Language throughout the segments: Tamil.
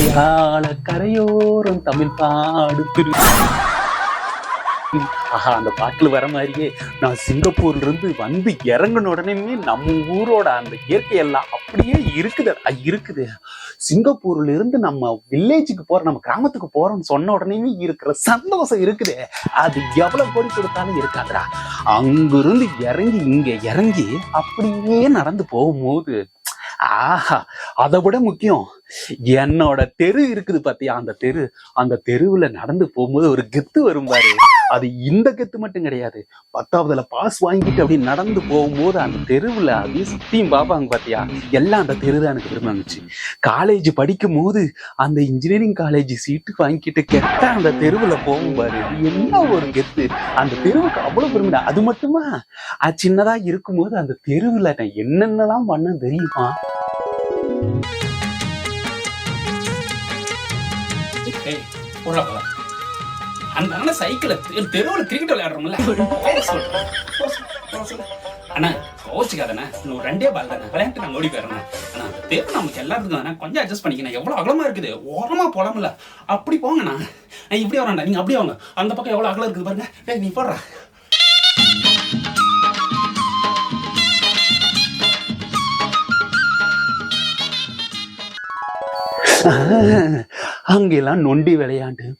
மலையாள கரையோரம் தமிழ் பாடு திரு ஆஹா அந்த பாட்டில் வர மாதிரியே நான் சிங்கப்பூர்ல இருந்து வந்து இறங்கின உடனே நம்ம ஊரோட அந்த இயற்கை எல்லாம் அப்படியே இருக்குது. இருக்குது. சிங்கப்பூர்ல இருந்து நம்ம வில்லேஜுக்கு போற நம்ம கிராமத்துக்கு போறோம்னு சொன்ன உடனே இருக்கிற சந்தோஷம் இருக்குது. அது எவ்வளவு கோடி கொடுத்தாலும் இருக்காதுடா. அங்கிருந்து இறங்கி இங்க இறங்கி அப்படியே நடந்து போகும்போது ஆஹா அதை விட முக்கியம் என்னோட தெரு இருக்குது பாத்தியா? அந்த தெரு அந்த தெருவுல நடந்து போகும்போது ஒரு கெத்து வரும் பாரு. அது இந்த கெத்து மட்டும் கிடையாது. பத்தாவதுல பாஸ் வாங்கிட்டு அப்படி நடந்து போகும்போது அந்த தெருவுல அப்படியே சுத்தியும் பார்ப்பாங்க பாத்தியா? எல்லாம் அந்த தெரு தான் எனக்கு திரும்பிச்சு காலேஜ் படிக்கும் போது அந்த இன்ஜினியரிங் காலேஜ் சீட்டு வாங்கிட்டு கெட்ட அந்த தெருவுல போகும் பாரு. என்ன ஒரு கெத்து. அந்த தெருவுக்கு அவ்வளவு பெருமை. அது மட்டுமா? அது சின்னதா இருக்கும்போது அந்த தெருவுல நான் என்னென்னலாம் பண்ண தெரியுமா? ஏய், போடா அந்த அண்ணன் சைக்கிள தெருவில் கிரிக்கெட் விளையாடுறோம்ல. அண்ணா கோச்சுக்காதண்ணா. இன்னும் ரெண்டே பால் தானே விளையாட்டு நான் ஓடி போயிடுறேன் அண்ணா அந்த தெரு நமக்கு எல்லாருக்கும் தானே கொஞ்சம் அட்ஜஸ்ட் பண்ணிக்கணும் எவ்வளோ அகலமாக இருக்குது? ஓரமாக போலாம்ல. அப்படி போங்கண்ணா. நான் இப்படி வரேன்டா. நீங்க அப்படியே வாங்க. அந்த பக்கம் எவ்வளோ அகலம் இருக்குது பாருங்க. ஏய் நீ போடுறா. அங்கெல்லாம் நொண்டி விளையாண்டு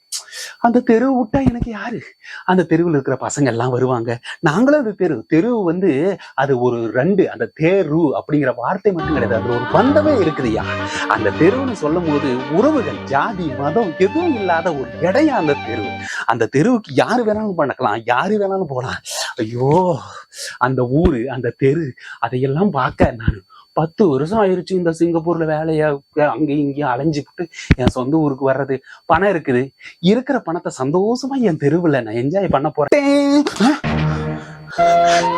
அந்த தெரு விட்டா எனக்கு யாரு? அந்த தெருவில் இருக்கிற பசங்க எல்லாம் வருவாங்க. நாங்களும் அந்த தெரு தெரு வந்து அது ஒரு ரெண்டு அந்த தேரு அப்படிங்கிற வார்த்தை மட்டும் கிடையாது. அதுல ஒரு பந்தமே இருக்குதுயா அந்த தெருவுன்னு சொல்லும் போது உறவுகள் ஜாதி மதம் எதுவும் இல்லாத ஒரு இடையா அந்த தெரு. அந்த தெருவுக்கு யாரு வேணாலும் பண்ணக்கலாம் யாரு வேணாலும் போகலாம். ஐயோ அந்த ஊரு அந்த தெரு அதையெல்லாம் பார்க்க நான் பத்து வருஷம் ஆயிருச்சு இந்த சிங்கப்பூர்ல வேலையை அங்கேயும் இங்கேயும் அலைஞ்சுக்கிட்டு என் சொந்த ஊருக்கு வர்றது. பணம் இருக்குது. இருக்கிற பணத்தை சந்தோஷமா என் தெருவில் நான் என்ஜாய் பண்ண போறேன்.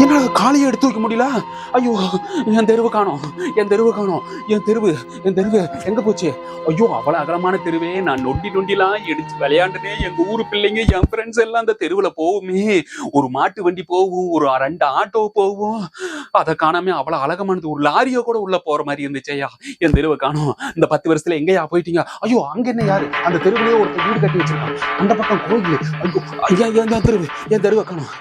என்னால காலையை எடுத்து வைக்க முடியல? ஐயோ என் தெருவு காணோம் என் தெருவு காணோம் என் தெருவு என் தெருவு எங்க போச்சு? ஐயோ அவ்வளவு அகலமான தெருவே நான் நொண்டி நொண்டிலாம் எடுத்து விளையாண்டுனே எங்க ஊரு பிள்ளைங்க என் ஃப்ரெண்ட்ஸ் எல்லாம் அந்த தெருவுல போகுமே ஒரு மாட்டு வண்டி போகும் ஒரு ரெண்டு ஆட்டோ போகும். அதை காணாம அவ்வளவு அழகமானது ஒரு லாரியோ கூட உள்ள போற மாதிரி இருந்துச்சு ஐயா. என் தெருவை காணோம். இந்த பத்து வருஷத்துல எங்கயா போயிட்டீங்க? ஐயோ அங்க என்ன யாரு? அந்த தெருவுலயே ஒருத்தர் வீடு கட்டி வச்சிருக்கான். அந்த பக்கம் கோயில். ஐயோ ஐயா என் தெருவு என் தெருவை காணோம்.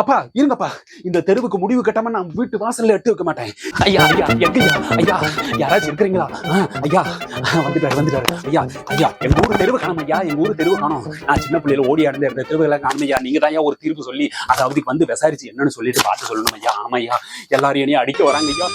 அப்பா இருங்கப்பா. இந்த தெருவுக்கு முடிவு கட்டாம நான் வீட்டு வாசல்ல எட்டு வைக்க மாட்டேன். ஐயா ஐயா எங்கய்யா ஐயா? யாராச்சும் இருக்கிறீங்களா? ஐயா வந்துட்டாரு வந்துட்டாரு. ஐயா ஐயா எங்க ஊர் தெருவு காணும் ஐயா எங்க ஊர் தெருவு காணும். நான் சின்ன பிள்ளையில ஓடி அடைந்த இந்த தெருவுகளை காணும் ஐயா. நீங்க தான் ஒரு தீர்ப்பு சொல்லி அதை அவதிக்கு வந்து விசாரிச்சு என்னன்னு சொல்லிட்டு பார்த்து சொல்லணும் ஐயா. ஆமா ஐயா. எல்லாரும் என்னையும் அடிக்க வராங்க ஐயா.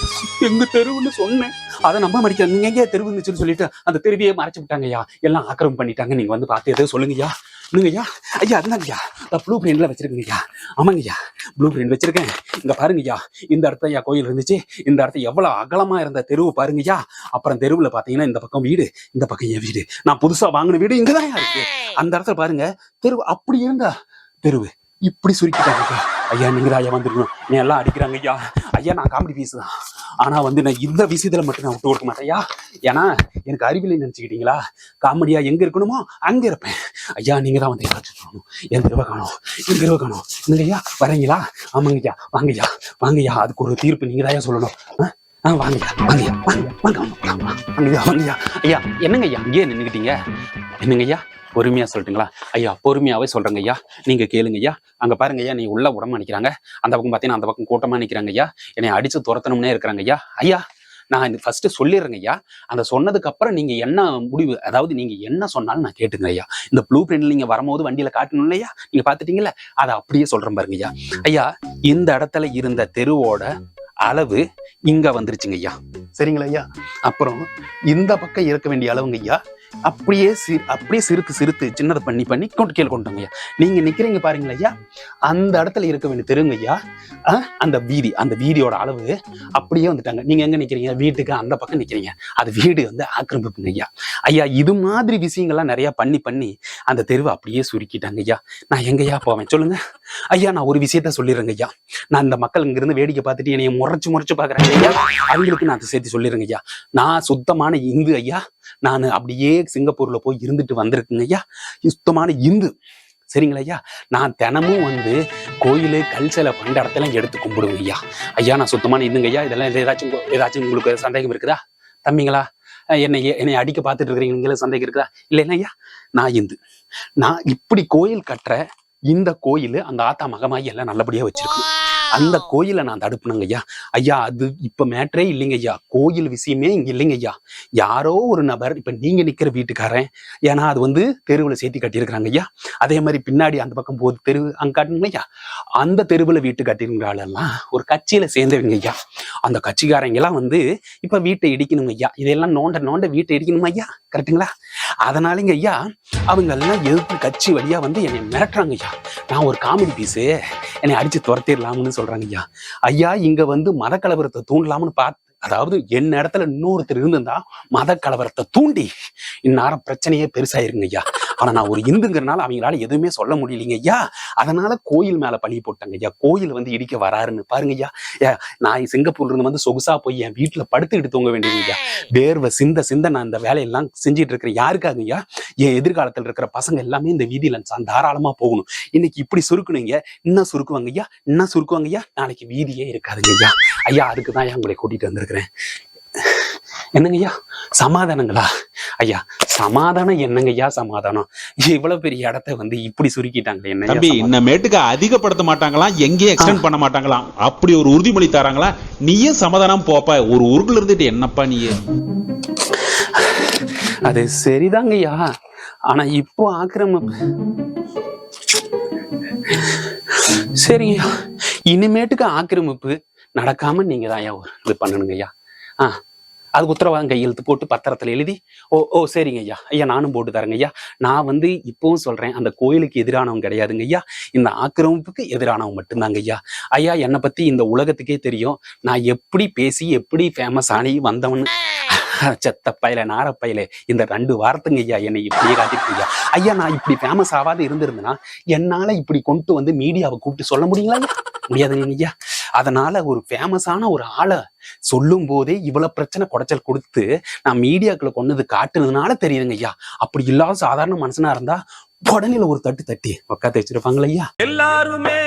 எங்க தெருவுன்னு சொன்னேன். அதை நம்ப மாட்டேங்க. நீங்க எங்கேயா தெருவு இருந்துச்சுன்னு சொல்லிட்டு அந்த தெருவையே மறைச்சு விட்டாங்க ஐயா. எல்லாம் ஆக்கிரமம் பண்ணிட்டாங்க. நீங்க வந்து பார்த்து எதோ சொல்லுங்க ஐயா. இல்லைங்க ஐயா ஐயா அதுதாங்க ஐயா ப்ளூ பிரிண்ட்ல வச்சிருக்கேங்க ஐயா ஆமாங்க ஐயா ப்ளூ பிரிண்ட் வச்சிருக்கேன். இங்க பாருங்க ஐயா இந்த இடத்துல ஐயா கோயில் இருந்துச்சு. இந்த இடத்துல எவ்வளவு அகலமா இருந்த தெருவு பாருங்க ஐயா அப்புறம் தெருவுல பாத்தீங்கன்னா இந்த பக்கம் வீடு இந்த பக்கம் என் வீடு. நான் புதுசா வாங்கின வீடு இங்கதான் இருக்கு. அந்த இடத்துல பாருங்க தெருவு அப்படி இருந்தா தெருவு இப்படி சுருக்கிட்டாங்க ஐயா. ஐயா நீங்க ஐயா வந்துருக்கணும். நீ எல்லாம் அடிக்கிறாங்க ஐயா ஐயா நான் காமெடி பீஸ் தான். ஆனா வந்து நான் இந்த விஷயத்துல மட்டும் நான் விட்டு கொடுக்க மாட்டேன். ஐயா ஏன்னா எனக்கு அறிவியலை நினைச்சுக்கிட்டீங்களா? காமெடியா எங்க இருக்கணுமோ அங்க இருப்பேன். ஐயா நீங்க தான் வந்து ஏதாச்சும் சொல்லணும். என் தெருவை காணும். என் தெருவை காணும். இல்லையா? வரீங்களா? ஆமாங்க ஐயா வாங்கய்யா வாங்கய்யா அதுக்கு ஒரு தீர்ப்பு நீங்க தான் சொல்லணும். ஆ? ஆ வாங்கய்யா வாங்கய்யா வாங்க வாங்க வாங்க, வாங்க வாங்கய்யா வாங்கய்யா ஐயா என்னங்க ஐயா அங்கேயே நின்றுக்கிட்டீங்க என்னங்க ஐயா பொறுமையா சொல்லட்டுங்களா? ஐயா பொறுமையாவே சொல்றேங்க ஐயா நீங்க கேளுங்க ஐயா அங்க பாருங்க ஐயா நீ உள்ள உடம்பு நிக்கிறாங்க அந்த பக்கம் பாத்தீங்கன்னா அந்த பக்கம் கூட்டமா நிக்கிறாங்க ஐயா என்னை அடிச்சு துரத்தணும்னே இருக்கிறாங்க ஐயா ஐயா நான் ஃபர்ஸ்ட் சொல்லிடுறேங்க ஐயா அந்த சொன்னதுக்கு அப்புறம் நீங்க என்ன முடிவு அதாவது நீங்க என்ன சொன்னாலும் நான் கேட்டுங்க ஐயா இந்த ப்ளூ பிரிண்ட்ல நீங்க வரும்போது வண்டியில காட்டணும் இல்லையா நீங்க பாத்துட்டீங்கல்ல? அதை அப்படியே சொல்றேன் பாருங்க ஐயா ஐயா இந்த இடத்துல இருந்த தெருவோட அளவு இங்க வந்துருச்சுங்க ஐயா சரிங்களா ஐயா? அப்புறம் இந்த பக்கம் இருக்க வேண்டிய அளவுங்க ஐயா அப்படியே சி அப்படியே சிறுத்து சிறுத்து சின்னதை பண்ணி பண்ணி கொண்டு கீழே கொண்டு ஐயா நீங்க நிக்கிறீங்க பாருங்களா ஐயா. அந்த இடத்துல இருக்க வேண்டிய தெருங்க ஐயா. அந்த வீதி அந்த வீதியோட அளவு அப்படியே வந்துட்டாங்க. நீங்க எங்க நிக்கிறீங்க? வீட்டுக்கு அந்த பக்கம் நிக்கிறீங்க. அது வீடு வந்து ஆக்கிரமிப்புங்க ஐயா. ஐயா இது மாதிரி விஷயங்கள்லாம் நிறைய பண்ணி பண்ணி அந்த தெருவை அப்படியே சுருக்கிட்டாங்க ஐயா. நான் எங்கேயா போவேன்? சொல்லுங்க. ஐயா நான் ஒரு விஷயத்த சொல்லிடுறேங்க ஐயா. நான் இந்த மக்கள் இங்கிருந்து வேடிக்கை பார்த்துட்டு என்னைய முறைச்சு முறைச்சு பார்க்குறேன் ஐயா. அவங்களுக்கு நான் அதை சேர்த்து சொல்லிடுறேங்க ஐயா. நான் சுத்தமான இந்து ஐயா. நான் அப்படியே சிங்கப்பூர்ல போய் இருந்துட்டு வந்திருக்குங்க ஐயா? சுத்தமான இந்து. சரிங்களா ஐயா? நான் தினமும் வந்து கோயில் கல் சிலை பண்ட இடத்தெல்லாம் எடுத்து கும்பிடுவேன் ஐயா. ஐயா நான் சுத்தமான இந்துங்க ஐயா. இதெல்லாம் ஏதாச்சும் ஏதாச்சும் உங்களுக்கு சந்தேகம் இருக்குதா? தம்பிங்களா? என்னை என்னை அடிக்க பார்த்துட்டு இருக்கிறீங்க. நீங்களும் சந்தேகம் இருக்குதா? இல்லைன்னா ஐயா. நான் இந்து. நான் இப்படி கோயில் கட்டுற இந்த கோயில் அந்த ஆத்தா மகமாயி எல்லாம் நல்லபடியா வச்சிருக்கணும். அந்த கோயிலை நான் தடுப்புனங்க ஐயா ஐயா அது இப்ப மேட்ரே இல்லைங்க ஐயா கோயில் விஷயமே இங்க இல்லைங்க ஐயா யாரோ ஒரு நபர் இப்ப நீங்க நிக்கிற வீட்டுக்காரன் ஏன்னா அது வந்து தெருவுல சேர்த்தி கட்டியிருக்கிறாங்க ஐயா அதே மாதிரி பின்னாடி அந்த பக்கம் போகுது தெரு அங்க காட்டுங்க ஐயா அந்த தெருவுல வீட்டு கட்டிருக்கிற ஆளெல்லாம் ஒரு கட்சியில சேர்ந்தவங்க ஐயா அந்த கட்சிக்காரங்க எல்லாம் வந்து இப்ப வீட்டை இடிக்கணுங்க ஐயா இதெல்லாம் நோண்ட நோண்ட வீட்டை இடிக்கணுமா ஐயா கரெக்ட்டுங்களா? அதனாலங்க ஐயா அவங்க எல்லாம் எதிர்த்து கட்சி வழியா வந்து என்னை மிரட்டுறாங்க ஐயா நான் ஒரு காமெடி பீஸு என்னை அடிச்சு துரத்திடலாம்னு சொல்றாங்க ஐயா. ஐயா இங்க வந்து மத கலவரத்தை தூண்டலாம்னு பார்த்து அதாவது என் இடத்துல இன்னொருத்தர் இருந்திருந்தா மத கலவரத்தை தூண்டி இந்நேரம் பிரச்சனையே பெருசாயிருங்க ஐயா. ஆனா நான் ஒரு இந்துங்கிறனால அவங்களால எதுவுமே சொல்ல முடியலைங்க. ஐயா அதனால கோயில் மேல பழி போட்டாங்க. ஐயா கோயில் வந்து இடிக்க வராருன்னு. பாருங்க ஐயா நான் சிங்கப்பூர்ல இருந்து வந்து சொகுசா போய் என் வீட்டுல படுத்துக்கிட்டு தூங்க வேண்டியது ஐயா. வேர்வை சிந்த சிந்த நான் இந்த வேலையெல்லாம் செஞ்சுட்டு இருக்கிறேன் யாருக்காக ஐயா? என் எதிர்காலத்தில் இருக்கிற பசங்க எல்லாமே இந்த வீதியில தாராளமா போகணும். இன்னைக்கு இப்படி சுருக்கணுங்க இன்னும் சுருக்குவாங்க ஐயா இன்னும் சுருக்குவாங்க ஐயா. நாளைக்கு வீதியே இருக்காதுங்க ஐயா. ஐயா அதுக்கு தான் ஐயா உங்களை கூட்டிட்டு வந்திருக்கிறேன். என்னங்க ஐயா சமாதானங்களா? ஐயா சமாதானம் என்னங்க ஐயா சமாதானம்? இவ்வளவு பெரிய இடத்த வந்து இப்படி சுருக்கிட்டாங்களே என்ன தம்பி இன்னமேட்டுக்கு அதிகப்படுத்த மாட்டாங்களாம் எங்கேயும் எக்ஸ்டெண்ட் பண்ண மாட்டாங்களாம். அப்படி ஒரு உறுதிமொழி தராங்களா? நீயே சமாதானம் போப்ப ஒரு ஊருக்குள்ள இருந்துட்டு என்னப்பா நீ அது சரிதாங்க ஐயா ஆனா இப்போ ஆக்கிரமம் சரிங்கய்யா. இனிமேட்டுக்கு ஆக்கிரமிப்பு நடக்காம நீங்க தான் ஐயா ஒரு இது பண்ணணுங்க ஐயா ஆ அதுக்கு உத்தரவாதம் கையெழுத்து போட்டு பத்திரத்தில் எழுதி ஓ ஓ சரிங்க ஐயா. ஐயா நானும் போட்டு தரேங்க ஐயா. நான் வந்து இப்பவும் சொல்றேன் அந்த கோயிலுக்கு எதிரானவன் கிடையாதுங்க ஐயா. இந்த ஆக்கிரமிப்புக்கு எதிரானவன் மட்டும்தாங்க ஐயா. ஐயா என்னை பத்தி இந்த உலகத்துக்கே தெரியும். நான் எப்படி பேசி எப்படி ஃபேமஸ் ஆனி வந்தவன்? செத்த பையல நார இந்த ரெண்டு வாரத்துங்க ஐயா என்னை இப்படியே காட்டிருக்கீங்க ஐயா ஐயா நான் இப்படி ஃபேமஸ் ஆகாது இருந்திருந்தேன்னா என்னால இப்படி கொண்டு வந்து மீடியாவை கூப்பிட்டு சொல்ல முடியுங்களா முடியாதுங்க ஐயா. அதனால ஒரு ஃபேமஸான ஒரு ஆளை சொல்லும் போதே இவ்வளவு பிரச்சனை குடைச்சல் கொடுத்து நான் மீடியாக்குள்ள கொண்டது காட்டுனதுனால தெரியுதுங்க ஐயா. அப்படி இல்லாத சாதாரண மனுஷனா இருந்தா உடனே ஒரு தட்டு தட்டி உக்காத்து வச்சிருப்பாங்களா ஐயா. எல்லாருமே